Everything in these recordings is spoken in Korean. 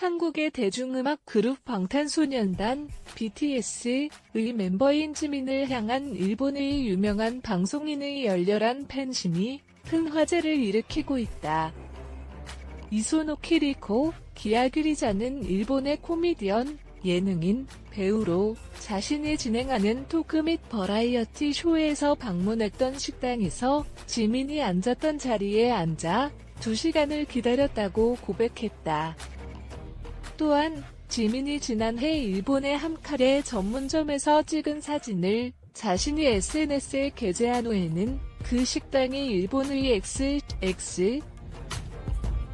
한국의 대중음악 그룹 방탄소년단 BTS의 멤버인 지민을 향한 일본의 유명한 방송인의 열렬한 팬심이 큰 화제를 일으키고 있다. 이소노 키리코, 기아규리자는 일본의 코미디언, 예능인, 배우로 자신이 진행하는 토크 및 버라이어티 쇼에서 방문했던 식당에서 지민이 앉았던 자리에 앉아 2시간을 기다렸다고 고백했다. 또한 지민이 지난해 일본의 함카레 전문점에서 찍은 사진을 자신이 SNS에 게재한 후에는 그 식당이 일본의 XX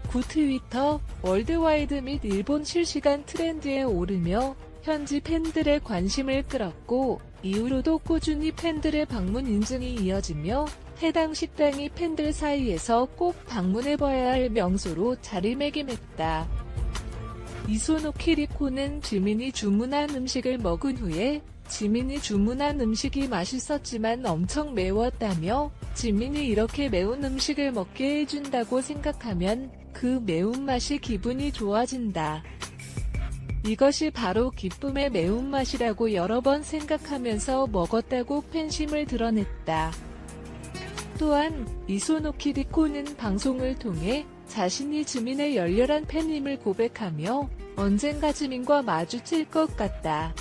구 트위터, 월드와이드 및 일본 실시간 트렌드에 오르며 현지 팬들의 관심을 끌었고 이후로도 꾸준히 팬들의 방문 인증이 이어지며 해당 식당이 팬들 사이에서 꼭 방문해봐야 할 명소로 자리매김했다. 이소노 키리코는 지민이 주문한 음식을 먹은 후에 지민이 주문한 음식이 맛있었지만 엄청 매웠다며 지민이 이렇게 매운 음식을 먹게 해준다고 생각하면 그 매운맛이 기분이 좋아진다. 이것이 바로 기쁨의 매운맛이라고 여러 번 생각하면서 먹었다고 팬심을 드러냈다. 또한 이소노 키리코는 방송을 통해 자신이 지민의 열렬한 팬임을 고백하며 언젠가 지민과 마주칠 것 같다.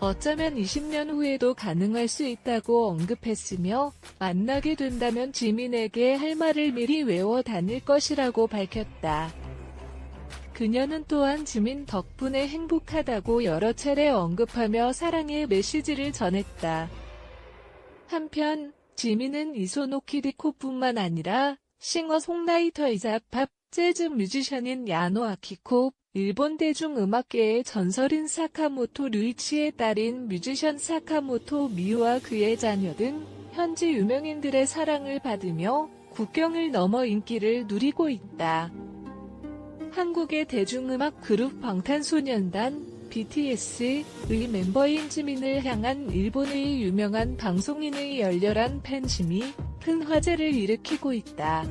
어쩌면 20년 후에도 가능할 수 있다고 언급했으며 만나게 된다면 지민에게 할 말을 미리 외워 다닐 것이라고 밝혔다. 그녀는 또한 지민 덕분에 행복하다고 여러 차례 언급하며 사랑의 메시지를 전했다. 한편 지민은 이소노 키리코뿐만 아니라 싱어 송라이터이자 팝 재즈 뮤지션인 야노 아키코, 일본 대중음악계의 전설인 사카모토 류이치의 딸인 뮤지션 사카모토 미우와 그의 자녀 등 현지 유명인들의 사랑을 받으며 국경을 넘어 인기를 누리고 있다. 한국의 대중음악 그룹 방탄소년단 BTS의 멤버인 지민을 향한 일본의 유명한 방송인의 열렬한 팬심이 큰 화제를 일으키고 있다.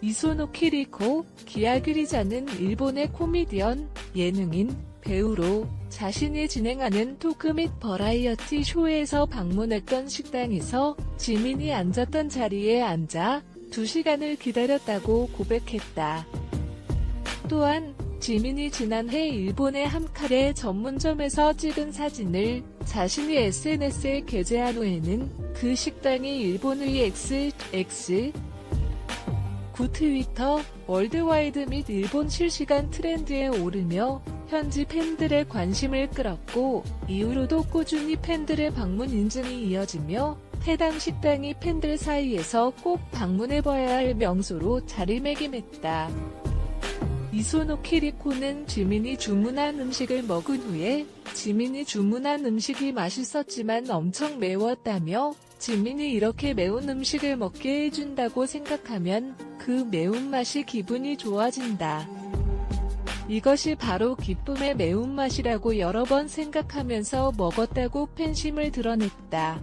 이소노 키리코, 기아규리자는 일본의 코미디언, 예능인, 배우로 자신이 진행하는 토크 및 버라이어티 쇼에서 방문했던 식당에서 지민이 앉았던 자리에 앉아 2시간을 기다렸다고 고백했다. 또한 지민이 지난해 일본의 함카레 전문점에서 찍은 사진을 자신이 SNS에 게재한 후에는 그 식당이 일본의 XX 구 트위터, 월드와이드 및 일본 실시간 트렌드에 오르며 현지 팬들의 관심을 끌었고 이후로도 꾸준히 팬들의 방문 인증이 이어지며 해당 식당이 팬들 사이에서 꼭 방문해봐야 할 명소로 자리매김했다. 이소노 키리코는 지민이 주문한 음식을 먹은 후에 지민이 주문한 음식이 맛있었지만 엄청 매웠다며 지민이 이렇게 매운 음식을 먹게 해준다고 생각하면 그 매운맛이 기분이 좋아진다. 이것이 바로 기쁨의 매운맛이라고 여러 번 생각하면서 먹었다고 팬심을 드러냈다.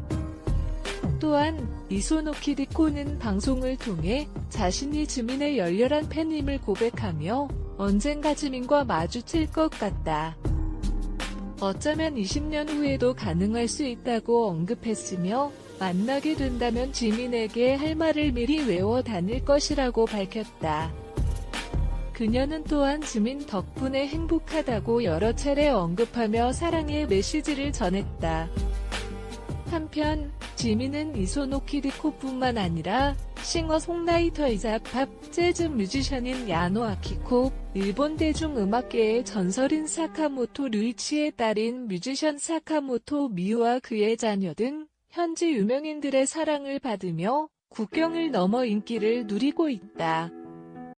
또한 이소노 키리코는 방송을 통해 자신이 지민의 열렬한 팬임을 고백하며 언젠가 지민과 마주칠 것 같다. 어쩌면 20년 후에도 가능할 수 있다고 언급했으며 만나게 된다면 지민에게 할 말을 미리 외워 다닐 것이라고 밝혔다. 그녀는 또한 지민 덕분에 행복하다고 여러 차례 언급하며 사랑의 메시지를 전했다. 한편 지민은 이소노 키리코뿐만 아니라 싱어 송라이터이자 팝 재즈 뮤지션인 야노 아키코, 일본 대중음악계의 전설인 사카모토 류이치의 딸인 뮤지션 사카모토 미우와 그의 자녀 등 현지 유명인들의 사랑을 받으며 국경을 넘어 인기를 누리고 있다.